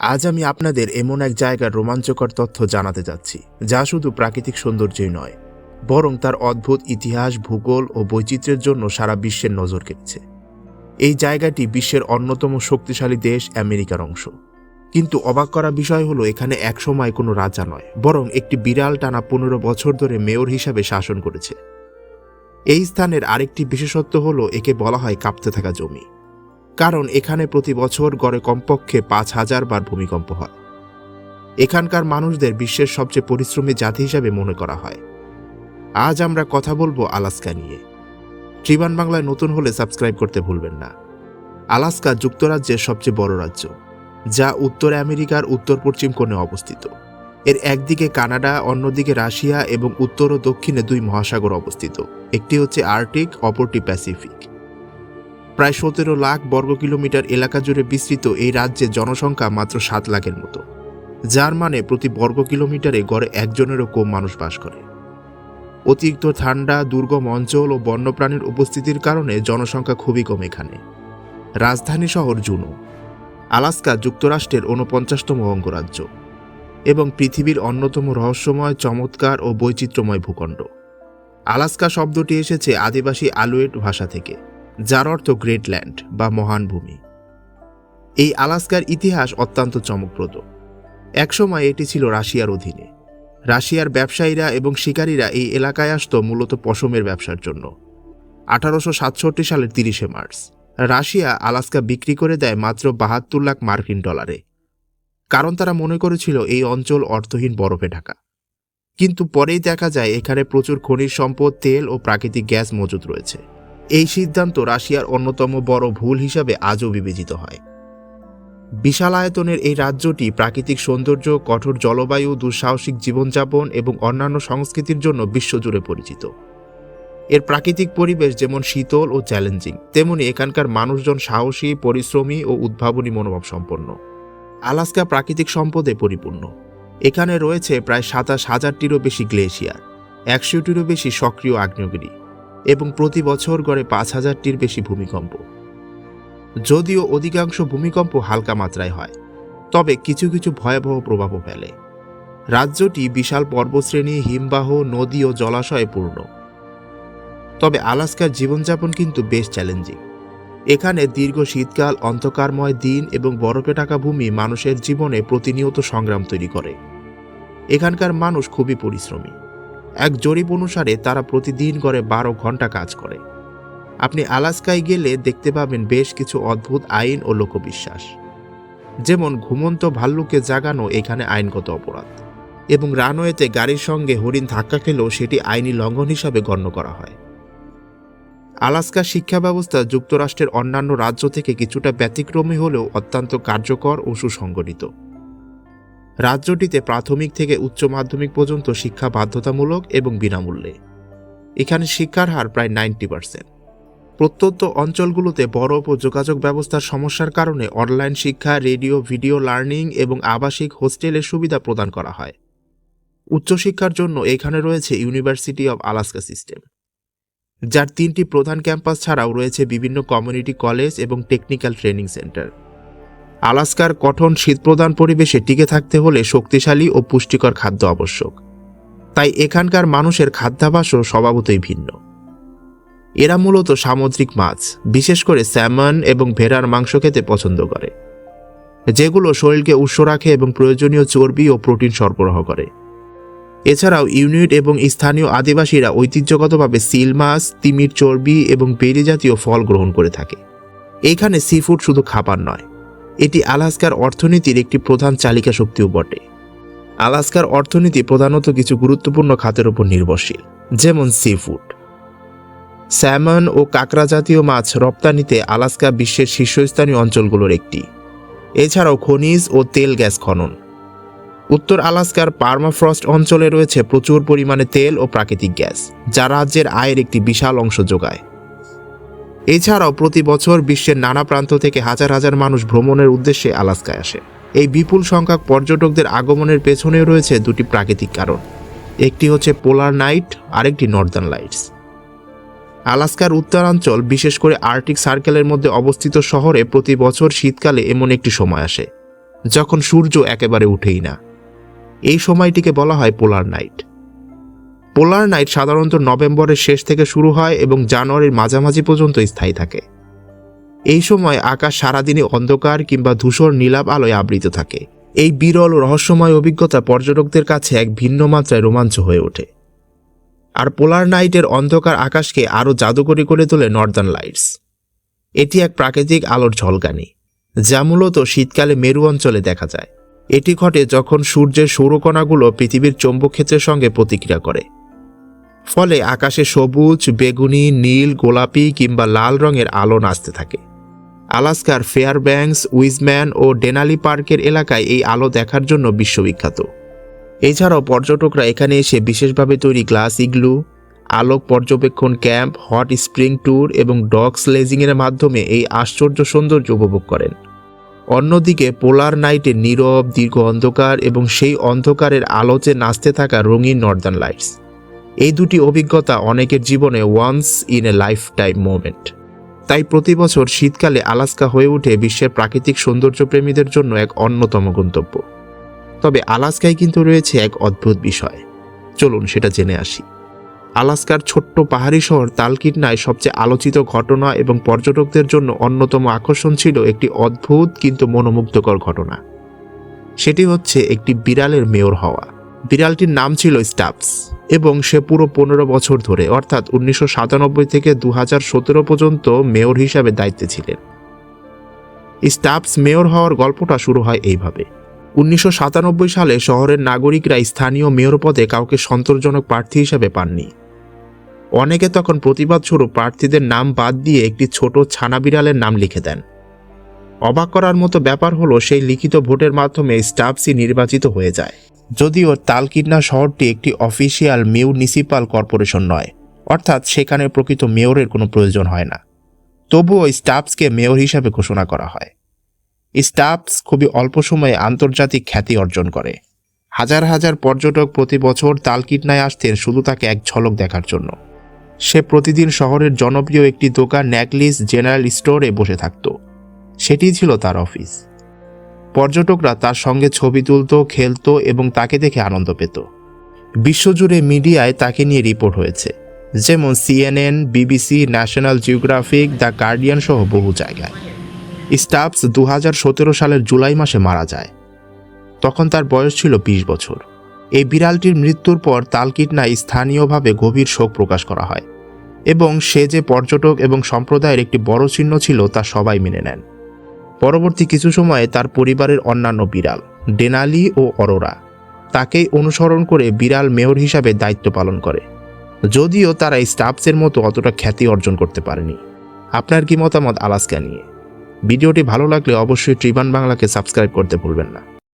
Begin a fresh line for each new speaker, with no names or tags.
আজ আমি আপনাদের এমন এক জায়গার রোমাঞ্চকর তথ্য জানাতে যাচ্ছি, যা শুধু প্রাকৃতিক সৌন্দর্যই নয়, বরং তার অদ্ভুত ইতিহাস, ভূগোল ও বৈচিত্র্যের জন্য সারা বিশ্বের নজর কেড়েছে। এই জায়গাটি বিশ্বের অন্যতম শক্তিশালী দেশ আমেরিকার অংশ। কিন্তু অবাক করা বিষয় হলো, এখানে একসময় কোনো রাজা নয়, বরং একটি বিড়াল টানা পনেরো বছর ধরে মেয়র হিসাবে শাসন করেছে। এই স্থানের আরেকটি বিশেষত্ব হলো, একে বলা হয় কাঁপতে থাকা জমি। কারণ এখানে প্রতি বছর গড়ে কমপক্ষে পাঁচ হাজার বার ভূমিকম্প হয়। এখানকার মানুষদের বিশ্বের সবচেয়ে পরিশ্রমী জাতি হিসাবে মনে করা হয়। আজ আমরা কথা বলব আলাস্কা নিয়ে। ট্রিবান বাংলায় নতুন হলে সাবস্ক্রাইব করতে ভুলবেন না। আলাস্কা যুক্তরাজ্যের সবচেয়ে বড় রাজ্য, যা উত্তর আমেরিকার উত্তর পশ্চিম কোণে অবস্থিত। এর একদিকে কানাডা, অন্যদিকে রাশিয়া এবং উত্তর ও দক্ষিণে দুই মহাসাগর অবস্থিত। একটি হচ্ছে আর্কটিক, অপরটি প্যাসিফিক। প্রায় সতেরো লাখ বর্গ কিলোমিটার এলাকা জুড়ে বিস্তৃত এই রাজ্যে জনসংখ্যা মাত্র সাত লাখের মতো। যার মানে প্রতি বর্গ কিলোমিটারে গড়ে একজনেরও কম মানুষ বাস করে। অতিরিক্ত ঠান্ডা, দুর্গম অঞ্চল ও বন্যপ্রাণীর উপস্থিতির কারণে জনসংখ্যা খুবই কম এখানে। রাজধানী শহর জুনো, আলাস্কা যুক্তরাষ্ট্রের ঊনপঞ্চাশতম অঙ্গরাজ্য এবং পৃথিবীর অন্যতম রহস্যময়, চমৎকার ও বৈচিত্র্যময় ভূখণ্ড। আলাস্কা শব্দটি এসেছে আদিবাসী আলুয়েট ভাষা থেকে। যার অর্থ গ্রেট ল্যান্ড বা মহান ভূমি। এই আলাস্কার ইতিহাস অত্যন্ত চমকপ্রদ। একসময় এটি ছিল রাশিয়ার অধীনে। রাশিয়ার ব্যবসায়ীরা এবং শিকারীরা এই এলাকায় আসত মূলত পশমের ব্যবসার জন্য। আঠারোশো সাতষট্টি সালের তিরিশে মার্চ, রাশিয়া আলাস্কা বিক্রি করে দেয় মাত্র বাহাত্তর লাখ মার্কিন ডলারে। কারণ তারা মনে করেছিল এই অঞ্চল অর্থহীন বরফে ঢাকা। কিন্তু পরেই দেখা যায় এখানে প্রচুর খনিজ সম্পদ, তেল ও প্রাকৃতিক গ্যাস মজুদ রয়েছে। এই সিদ্ধান্ত রাশিয়ার অন্যতম বড় ভুল হিসাবে আজও বিবেচিত হয়। বিশাল আয়তনের এই রাজ্যটি প্রাকৃতিক সৌন্দর্য, কঠোর জলবায়ু, দুঃসাহসিক জীবনযাপন এবং অন্যান্য সংস্কৃতির জন্য বিশ্বজুড়ে পরিচিত। এর প্রাকৃতিক পরিবেশ যেমন শীতল ও চ্যালেঞ্জিং, তেমনি এখানকার মানুষজন সাহসী, পরিশ্রমী ও উদ্ভাবনী মনোভাব সম্পন্ন। আলাস্কা প্রাকৃতিক সম্পদে পরিপূর্ণ। এখানে রয়েছে প্রায় সাতাশ হাজারটিরও বেশি গ্লেশিয়ার, একশোটিরও বেশি সক্রিয় আগ্নেয়গিরি। এবং প্রতি বছর গড়ে পাঁচ হাজারটির বেশি ভূমিকম্প। যদিও অধিকাংশ ভূমিকম্প হালকা মাত্রায় হয়, তবে কিছু কিছু ভয়াবহ প্রভাবও ফেলে। রাজ্যটি বিশাল পর্বশ্রেণী, হিমবাহ, নদী ও জলাশয়ে পূর্ণ। তবে আলাস্কার জীবনযাপন কিন্তু বেশ চ্যালেঞ্জিং। এখানে দীর্ঘ শীতকাল, অন্ধকারময় দিন এবং বরফে ঢাকা ভূমি মানুষের জীবনে প্রতিনিয়ত সংগ্রাম তৈরি করে। এখানকার মানুষ খুবই পরিশ্রমী। এক জরিপ অনুসারে তারা প্রতিদিন গড়ে বারো ঘণ্টা কাজ করে। আপনি আলাস্কায় গেলে দেখতে পাবেন বেশ কিছু অদ্ভুত আইন ও লোকবিশ্বাস। যেমন ঘুমন্ত ভাল্লুকে জাগানো এখানে আইনগত অপরাধ এবং রানওয়েতে গাড়ির সঙ্গে হরিণ ধাক্কা খেলেও সেটি আইনি লঙ্ঘন হিসাবে গণ্য করা হয়। আলাস্কা শিক্ষা ব্যবস্থা যুক্তরাষ্ট্রের অন্যান্য রাজ্য থেকে কিছুটা ব্যতিক্রমী হলেও অত্যন্ত কার্যকর ও সুসংগঠিত। রাজ্যটিতে প্রাথমিক থেকে উচ্চ মাধ্যমিক পর্যন্ত শিক্ষা বাধ্যতামূলক এবং বিনামূল্যে। এখানে শিক্ষার হার প্রায় নাইনটি পার্সেন্ট। প্রত্যন্ত অঞ্চলগুলোতে বরফ ও যোগাযোগ ব্যবস্থার সমস্যার কারণে অনলাইন শিক্ষা, রেডিও, ভিডিও লার্নিং এবং আবাসিক হোস্টেলের সুবিধা প্রদান করা হয়। উচ্চশিক্ষার জন্য এখানে রয়েছে ইউনিভার্সিটি অব আলাস্কা সিস্টেম যার তিনটি প্রধান ক্যাম্পাস ছাড়াও রয়েছে বিভিন্ন কমিউনিটি কলেজ এবং টেকনিক্যাল ট্রেনিং সেন্টার। আলাস্কার কঠোর শীতপ্রধান পরিবেশে টিকে থাকতে হলে শক্তিশালী ও পুষ্টিকর খাদ্য আবশ্যক। তাই এখানকার মানুষের খাদ্যাভাসও স্বভাবতই ভিন্ন। এরা মূলত সামুদ্রিক মাছ, বিশেষ করে স্যামন এবং ভেড়ার মাংস খেতে পছন্দ করে, যেগুলো শরীরকে উৎস রাখে এবং প্রয়োজনীয় চর্বি ও প্রোটিন সরবরাহ করে। এছাড়াও ইউনিট এবং স্থানীয় আদিবাসীরা ঐতিহ্যগতভাবে সিল মাছ, তিমির চর্বি এবং বেরি জাতীয় ফল গ্রহণ করে থাকে। এখানে সি ফুড শুধু খাবার নয় এটি আলাস্কার অর্থনীতির একটি প্রধান চালিকা শক্তিও বটে। আলাস্কার অর্থনীতি প্রধানত কিছু গুরুত্বপূর্ণ খাতের উপর নির্ভরশীল, যেমন সি ফুড স্যামন ও কাঁকড়া জাতীয় মাছ রপ্তানিতে আলাস্কা বিশ্বের শীর্ষস্থানীয় অঞ্চলগুলোর একটি। এছাড়াও খনিজ ও তেল গ্যাস খনন। উত্তর আলাস্কার পার্মাফ্রস্ট অঞ্চলে রয়েছে প্রচুর পরিমাণে তেল ও প্রাকৃতিক গ্যাস, যা রাজ্যের আয়ের একটি বিশাল অংশ যোগায়। এছাড়াও প্রতি বছর বিশ্বের নানা প্রান্ত থেকে হাজার হাজার মানুষ ভ্রমণের উদ্দেশ্যে আলাস্কায় আসে। এই বিপুল সংখ্যক পর্যটকদের আগমনের পেছনেও রয়েছে দুটি প্রাকৃতিক কারণ। একটি হচ্ছে পোলার নাইট, আরেকটি নর্দার্ন লাইটস। আলাস্কার উত্তরাঞ্চল, বিশেষ করে আর্টিক সার্কেলের মধ্যে অবস্থিত শহরে প্রতি বছর শীতকালে এমন একটি সময় আসে, যখন সূর্য একেবারে উঠেই না। এই সময়টিকে বলা হয় পোলার নাইট। পোলার নাইট সাধারণত নভেম্বরের শেষ থেকে শুরু হয় এবং জানুয়ারির মাঝামাঝি পর্যন্ত স্থায়ী থাকে। এই সময় আকাশ সারাদিনই অন্ধকার কিংবা ধূসর নীলাভ আলোয় আবৃত থাকে। এই বিরল রহস্যময় অভিজ্ঞতা পর্যটকদের কাছে এক ভিন্ন মাত্রায় রোমাঞ্চ হয়ে ওঠে। আর পোলার নাইটের অন্ধকার আকাশকে আরও জাদুকরী করে তোলে নর্দার্ন লাইটস। এটি এক প্রাকৃতিক আলোর ঝলকানি, যা মূলত শীতকালে মেরু অঞ্চলে দেখা যায়। এটি ঘটে যখন সূর্যের সৌরকণাগুলো পৃথিবীর চৌম্বক ক্ষেত্রের সঙ্গে প্রতিক্রিয়া করে। ফলে আকাশে সবুজ, বেগুনি, নীল, গোলাপি কিংবা লাল রঙের আলো নাচতে থাকে। আলাস্কার ফেয়ারব্যাংকস, উইজম্যান ও ডেনালি পার্কের এলাকায় এই আলো দেখার জন্য বিশ্ববিখ্যাত। এছাড়াও পর্যটকরা এখানে এসে বিশেষভাবে তৈরি গ্লাস ইগলু, আলোক পর্যবেক্ষণ ক্যাম্প, হট স্প্রিং ট্যুর এবং ডগ স্লেজিংয়ের মাধ্যমে এই আশ্চর্য সৌন্দর্য উপভোগ করেন। অন্যদিকে পোলার নাইটে নীরব, দীর্ঘ অন্ধকার এবং সেই অন্ধকারের আলোচে নাচতে থাকা রঙিন নর্দার্ন লাইটস। এই দুটি অভিজ্ঞতা অনেকের জীবনে once in a life time moment তাই প্রতি বছর শীতকালে আলাস্কা হয়ে ওঠে বিশ্বের প্রাকৃতিক সৌন্দর্যপ্রেমীদের জন্য এক অন্যতম গন্তব্য। তবে আলাস্কায় কিন্তু রয়েছে এক অদ্ভুত বিষয়। চলুন সেটা জেনে আসি। আলাস্কার ছোট্ট পাহাড়ি শহর তালকিটনায় সবচেয়ে আলোচিত ঘটনা এবং পর্যটকদের জন্য অন্যতম আকর্ষণ ছিল একটি অদ্ভুত কিন্তু মনোমুগ্ধকর ঘটনা। সেটি হচ্ছে একটি বিড়ালের মেয়র হওয়া। বিড়ালটির নাম ছিল স্টাফস। এবং সে পুরো পনেরো বছর ধরে, অর্থাৎ উনিশশো সাতানব্বই থেকে দু হাজার সতেরো পর্যন্ত মেয়র হিসাবে দায়িত্বে ছিলেন। স্টাফস মেয়র হওয়ার গল্পটা শুরু হয় এইভাবে। উনিশশো সাতানব্বই সালে শহরের নাগরিকরা স্থানীয় মেয়র পদে কাউকে সন্তোষজনক প্রার্থী হিসেবে পাননি। অনেকে তখন প্রতিবাদ স্বরূপ প্রার্থীদের নাম বাদ দিয়ে একটি ছোট ছানা বিড়ালের নাম লিখে দেন। অবাক করার মতো ব্যাপার হলো সেই লিখিত ভোটের মাধ্যমে স্টাফসি নির্বাচিত হয়ে যায়। যদিও তালকিডনা শহরটি একটি অফিসিয়াল মিউনিসিপাল কর্পোরেশন নয়, অর্থাৎ সেখানে প্রকৃত মেয়রের কোনো প্রয়োজন হয় না। তবুও স্টাফসকে মেয়র হিসাবে ঘোষণা করা হয়। স্টাফস খুবই অল্প সময়ে আন্তর্জাতিক খ্যাতি অর্জন করে। হাজার হাজার পর্যটক প্রতি বছর তালকিটনায় আসতেন শুধু তাকে এক ঝলক দেখার জন্য। সে প্রতিদিন শহরের জনপ্রিয় একটি দোকান ন্যাকলিস জেনারেল স্টোরে বসে থাকত। সেটিই ছিল তার অফিস। পর্যটকরা তার সঙ্গে ছবি তুলত, খেলত এবং তাকে দেখে আনন্দ পেত। বিশ্বজুড়ে মিডিয়ায় তাকে নিয়ে রিপোর্ট হয়েছে, যেমন CNN, BBC, National Geographic, the Guardian সহ বহু জায়গায়। স্টাফস দু হাজার সতেরো সালের জুলাই মাসে মারা যায়। তখন তার বয়স ছিল ২০ বছর। এই বিড়ালটির মৃত্যুর পর তালকিটনায় স্থানীয়ভাবে গভীর শোক প্রকাশ করা হয় এবং সে যে পর্যটক এবং সম্প্রদায়ের একটি বড় চিহ্ন ছিল তা সবাই মেনে নেন। পরবর্তী কিছু সময়ে তার পরিবারের অন্যান্য বিড়াল, ডেনালি ও অরোরা, তাকেই অনুসরণ করে বিড়াল মেয়র হিসাবে দায়িত্ব পালন করে। যদিও তারা স্টাফসের মতো অতটা খ্যাতি অর্জন করতে পারেনি। আপনার কি মতামত আলাস্কা নিয়ে? ভিডিওটি ভালো লাগলে অবশ্যই ট্রিবান বাংলাকে সাবস্ক্রাইব করতে ভুলবেন না।